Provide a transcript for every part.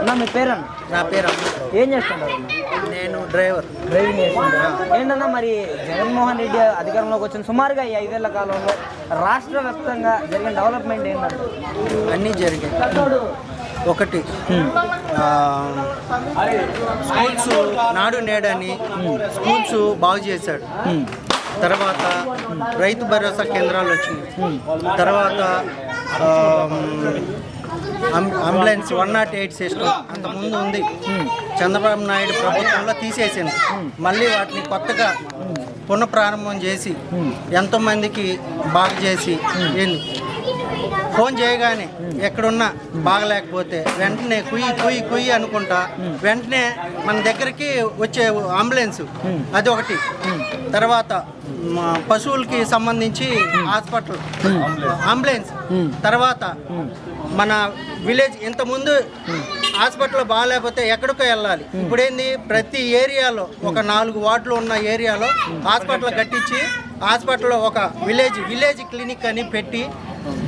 అన్న మీ పేరన్న? నా పేరు. ఏం చేస్తుంటారు అన్న? నేను డ్రైవర్. డ్రైవింగ్ చేస్తుంటారు ఏంటన్నా మరి జగన్మోహన్ రెడ్డి అధికారంలోకి వచ్చిన సుమారుగా ఈ ఐదేళ్ళ కాలంలో రాష్ట్ర వ్యాప్తంగా జరిగిన డెవలప్మెంట్ ఏంటంటే అన్నీ జరిగాయి. ఒకటి స్కూల్స్ నాడు నేడని స్కూల్స్ బాగు చేశాడు. తర్వాత రైతు భరోసా కేంద్రాలు వచ్చినాయి. తర్వాత ambulance one nought eight system అంతకుముందు ఉంది. చంద్రబాబు నాయుడు ప్రభుత్వంలో తీసేసింది. మళ్ళీ వాటిని కొత్తగా పునఃప్రారంభం చేసి ఎంతోమందికి బాగు చేసి ఫోన్ చేయగానే ఎక్కడున్నా బాగలేకపోతే వెంటనే కుయ్యి కుయ్యి కుయ్యి అనుకుంటా వెంటనే మన దగ్గరికి వచ్చే అంబులెన్స్ అది ఒకటి. తర్వాత పశువులకి సంబంధించి హాస్పిటల్ అంబులెన్స్. తర్వాత మన విలేజ్ ఇంతకుముందు హాస్పిటల్ బాగాలేకపోతే ఎక్కడికో వెళ్ళాలి. ఇప్పుడేంది? ప్రతి ఏరియాలో ఒక నాలుగు వార్డులు ఉన్న ఏరియాలో హాస్పిటల్ కట్టించి హాస్పిటల్లో ఒక విలేజ్ విలేజ్ క్లినిక్ అని పెట్టి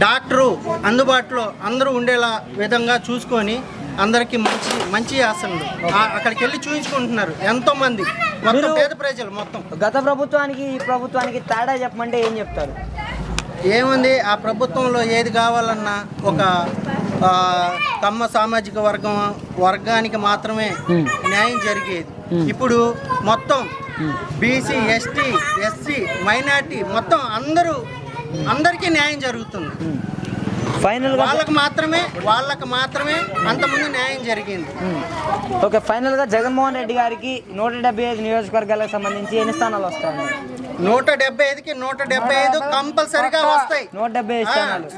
డాక్టరు అందుబాటులో అందరూ ఉండేలా విధంగా చూసుకొని అందరికీ మంచి మంచి ఆసనలు. అక్కడికి వెళ్ళి చూపించుకుంటున్నారు ఎంతో మంది మొత్తం పేద ప్రజలు మొత్తం. గత ప్రభుత్వానికి ఈ ప్రభుత్వానికి తేడా చెప్పమంటే ఏం చెప్తారు? ఏముంది? ఆ ప్రభుత్వంలో ఏది కావాలన్నా ఒక కమ్మ సామాజిక వర్గం వర్గానికి మాత్రమే న్యాయం జరిగేది. ఇప్పుడు మొత్తం బీసీ ఎస్టీ ఎస్సీ మైనార్టీ మొత్తం అందరూ అందరికీ న్యాయం జరుగుతుంది. ఫైనల్గా వాళ్ళకు మాత్రమే వాళ్ళకు మాత్రమే అంతకుముందు న్యాయం జరిగింది. ఓకే ఫైనల్గా జగన్మోహన్ రెడ్డి గారికి నూట డెబ్బై ఐదు నియోజకవర్గాలకు సంబంధించి ఎన్ని స్థానాలు వస్తాయి? నూట డెబ్బై ఐదుకి నూట డెబ్బై ఐదు కంపల్సరిగా వస్తాయి. నూట డెబ్బై ఐదు స్థానాలు.